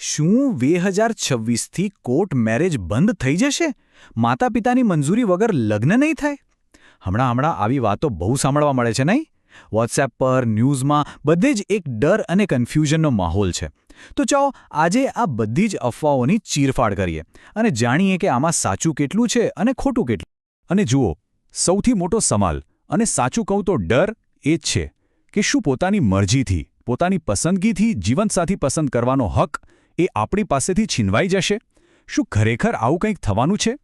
શું બે હજાર છવ્વીસથી કોર્ટ મેરેજ બંધ થઈ જશે? માતા પિતાની મંજૂરી વગર લગ્ન નહીં થાય? હમણાં હમણાં આવી વાતો બહુ સાંભળવા મળે છે નહીં? વોટ્સએપ પર, ન્યૂઝમાં બધે જ એક ડર અને કન્ફ્યુઝનનો માહોલ છે. તો ચાલો, આજે આ બધી જ અફવાઓની ચીરફાડ કરીએ અને જાણીએ કે આમાં સાચું કેટલું છે અને ખોટું કેટલું. અને જુઓ, સૌથી મોટો સવાલ અને સાચું કહું તો ડર એ જ છે કે શું પોતાની મરજીથી, પોતાની પસંદગીથી જીવનસાથી પસંદ કરવાનો હક એ આપણી પાસેથી છીનવાઈ જશે? શું ખરેખર આવું કંઈક થવાનું છે?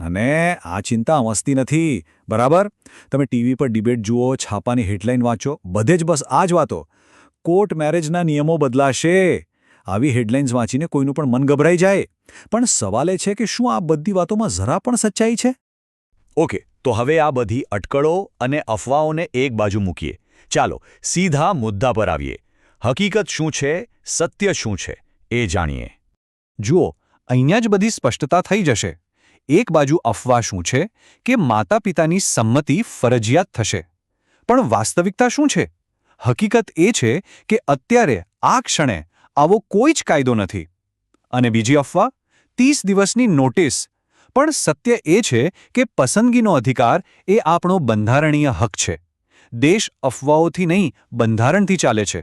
અને આ ચિંતા મસ્તી નથી બરાબર? તમે ટીવી પર ડિબેટ જુઓ છાપાની હેડલાઇન વાંચો બધે જ બસ આ જ વાતો. કોર્ટ મેરેજના નિયમો બદલાશે. આવી હેડલાઇન્સ વાંચીને કોઈનું પણ મન ગભરાઈ જાય. પણ સવાલ એ છે કે શું આ બધી વાતોમાં જરા પણ સચ્ચાઈ છે? ઓકે તો હવે આ બધી અટકળો અને અફવાઓને એક બાજુ મૂકીએ. ચાલો સીધા મુદ્દા પર આવીએ. હકીકત શું છે? સત્ય શું છે? એ જાણીએ. જુઓ, અહીંયા જ બધી સ્પષ્ટતા થઈ જશે. એક બાજુ અફવા શું છે કે માતા પિતાની સંમતિ ફરજિયાત થશે. પણ વાસ્તવિકતા શું છે? હકીકત એ છે કે અત્યારે આ ક્ષણે આવો કોઈ જ કાયદો નથી. અને બીજી અફવા, ત્રીસ દિવસની નોટિસ. પણ સત્ય એ છે કે પસંદગીનો અધિકાર એ આપણો બંધારણીય હક છે. દેશ અફવાઓથી નહીં, બંધારણથી ચાલે છે.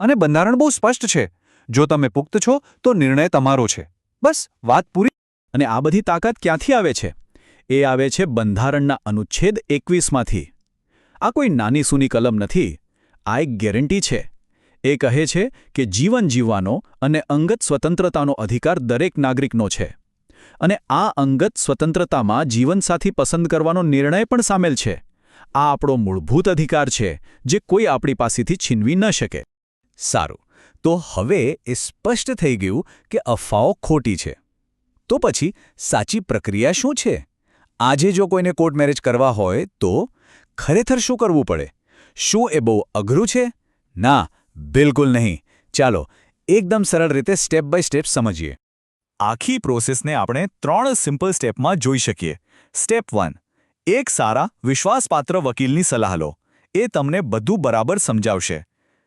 અને બંધારણ બહુ સ્પષ્ટ છે. જો તમે પુખ્ત છો, તો નિર્ણય તમારો છે. બસ, વાત પૂરી અને આ બધી તાકાત ક્યાંથી આવે છે? એ આવે છે બંધારણના અનુચ્છેદ એકવીસમાંથી. આ કોઈ નાની સૂની કલમ નથી. આ એક ગેરંટી છે. એ કહે છે કે જીવન જીવવાનો અને અંગત સ્વતંત્રતાનો અધિકાર દરેક નાગરિકનો છે. અને આ અંગત સ્વતંત્રતામાં જીવનસાથી પસંદ કરવાનો નિર્ણય પણ સામેલ છે. આ આપણો મૂળભૂત અધિકાર છે, જે કોઈ આપણી પાસેથી છીનવી ન શકે. સારું. તો હવે એ સ્પષ્ટ થઈ ગયું કે અફવાઓ ખોટી છે. તો પછી સાચી પ્રક્રિયા શું છે? આજે જો કોઈને કોર્ટ મેરેજ કરવા હોય તો ખરેખર શું કરવું પડે? શું એ બહુ અઘરું છે? ના, બિલકુલ નહીં. ચાલો, એકદમ સરળ રીતે સ્ટેપ બાય સ્ટેપ સમજીએ. આખી પ્રોસેસને આપણે ત્રણ સિમ્પલ સ્ટેપમાં જોઈ શકીએ. સ્ટેપ વન, એક સારા, વિશ્વાસપાત્ર વકીલની સલાહ લો. એ તમને બધું બરાબર સમજાવશે.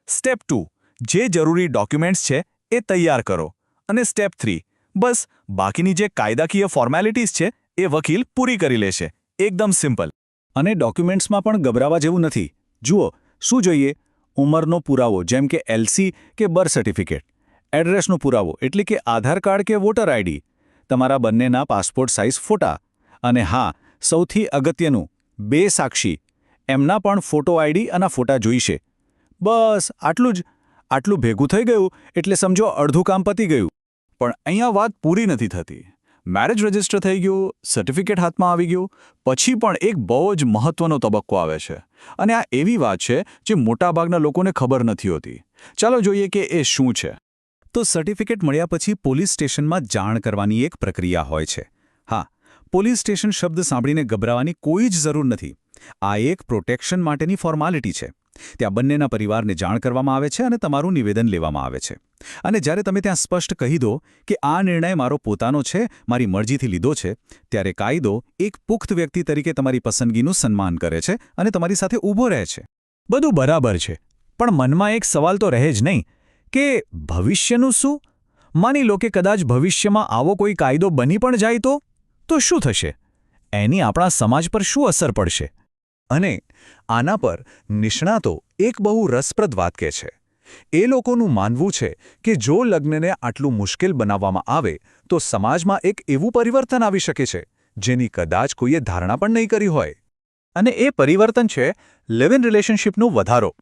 સ્ટેપ ટુ જે જરૂરી ડોક્યુમેન્ટ્સ છે એ તૈયાર કરો. અને સ્ટેપ થ્રી બસ બાકીની જે કાયદાકીય ફોર્મેલિટીઝ છે એ વકીલ પૂરી કરી લેશે. એકદમ સિમ્પલ અને ડોક્યુમેન્ટ્સમાં પણ ગભરાવા જેવું નથી. જુઓ, શું જોઈએ? ઉંમરનો પુરાવો, જેમ કે એલસી કે બર્થ સર્ટિફિકેટ એડ્રેસનો પુરાવો, એટલે કે આધાર કાર્ડ કે વોટર આઈડી તમારા બંનેના પાસપોર્ટ સાઇઝ ફોટા. અને હા, સૌથી અગત્યનું, બે સાક્ષી. એમના પણ ફોટો આઈડી અને ફોટા જોઈશે. બસ, આટલું જ. આટલું ભેગું થઈ ગયું એટલે સમજો અડધું કામ પતી ગયું. પણ અહીંયા વાત પૂરી નથી થતી. મેરેજ રજિસ્ટર થઈ ગયું સર્ટિફિકેટ હાથમાં આવી ગયું, પછી પણ એક બહુ જ મહત્વનો તબક્કો આવે છે. અને આ એવી વાત છે જે મોટાભાગના લોકોને ખબર નથી હોતી. ચાલો જોઈએ કે એ શું છે. તો સર્ટિફિકેટ મળ્યા પછી પોલીસ સ્ટેશનમાં જાણ કરવાની એક પ્રક્રિયા હોય છે. હા, પોલીસ સ્ટેશન શબ્દ સાંભળીને ગભરાવાની કોઈ જ જરૂર નથી. આ એક પ્રોટેક્શન માટેની ફોર્માલિટી છે. ત્યાં બંનેના પરિવારને જાણ કરવામાં આવે છે અને તમારું નિવેદન લેવામાં આવે છે. અને જ્યારે તમે ત્યાં સ્પષ્ટ કહી દો કે આ નિર્ણય મારો પોતાનો છે, મારી મરજીથી લીધો છે, ત્યારે કાયદો એક પુખ્ત વ્યક્તિ તરીકે તમારી પસંદગીનું સન્માન કરે છે અને તમારી સાથે ઊભો રહે છે. બધું બરાબર છે, પણ મનમાં એક સવાલ તો રહે જ નહીં કે ભવિષ્યનું શું? માની લો કે કદાચ ભવિષ્યમાં આવો કોઈ કાયદો બની પણ જાય તો? તો શું થશે? એની આપણા સમાજ પર શું અસર પડશે? અને આના પર નિષ્ણાતો એક બહુ રસપ્રદ વાત કહે છે. એ લોકોનું માનવું છે કે જો લગ્નને આટલું મુશ્કેલ બનાવવામાં આવે, તો સમાજમાં એક એવું પરિવર્તન આવી શકે છે, જેની કદાચ કોઈએ ધારણા પણ નહીં કરી હોય. અને એ પરિવર્તન છે લિવ ઇન રિલેશનશીપનું વધારો.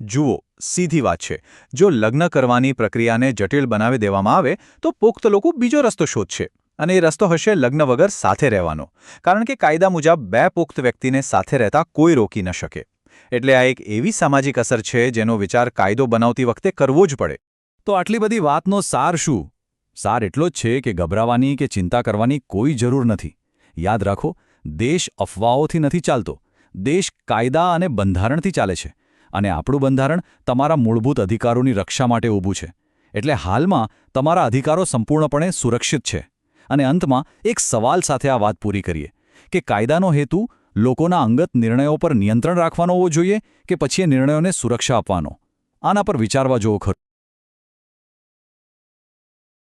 જુઓ, સીધી વાત છે, જો લગ્ન કરવાની પ્રક્રિયાને જટિલ બનાવી દેવામાં આવે, તો પુખ્ત લોકો બીજો રસ્તો શોધશે. અને એ રસ્તો હશે લગ્ન વગર સાથે રહેવાનો. કારણ કે કાયદા મુજબ બે પુખ્ત વ્યક્તિને સાથે રહેતા કોઈ રોકી ન શકે. એટલે આ એક એવી સામાજિક અસર છે જેનો વિચાર કાયદો બનાવતી વખતે કરવો જ પડે. તો આટલી બધી વાતનો સાર શું? સાર એટલો જ છે કે ગભરાવાની કે ચિંતા કરવાની કોઈ જરૂર નથી. યાદ રાખો, દેશ અફવાઓથી નથી ચાલતો. દેશ કાયદા અને બંધારણથી ચાલે છે. અને આપણું બંધારણ તમારા મૂળભૂત અધિકારોની રક્ષા માટે ઊભું છે. એટલે હાલમાં તમારા અધિકારો સંપૂર્ણપણે સુરક્ષિત છે. અને અંતમાં એક સવાલ સાથે આ વાત પૂરી કરીએ. કે કાયદાનો હેતુ લોકોના અંગત નિર્ણયો પર નિયંત્રણ રાખવાનો હોવો જોઈએ કે પછી એ નિર્ણયોને સુરક્ષા આપવાનો? આના પર વિચારવા જોવો ખરું.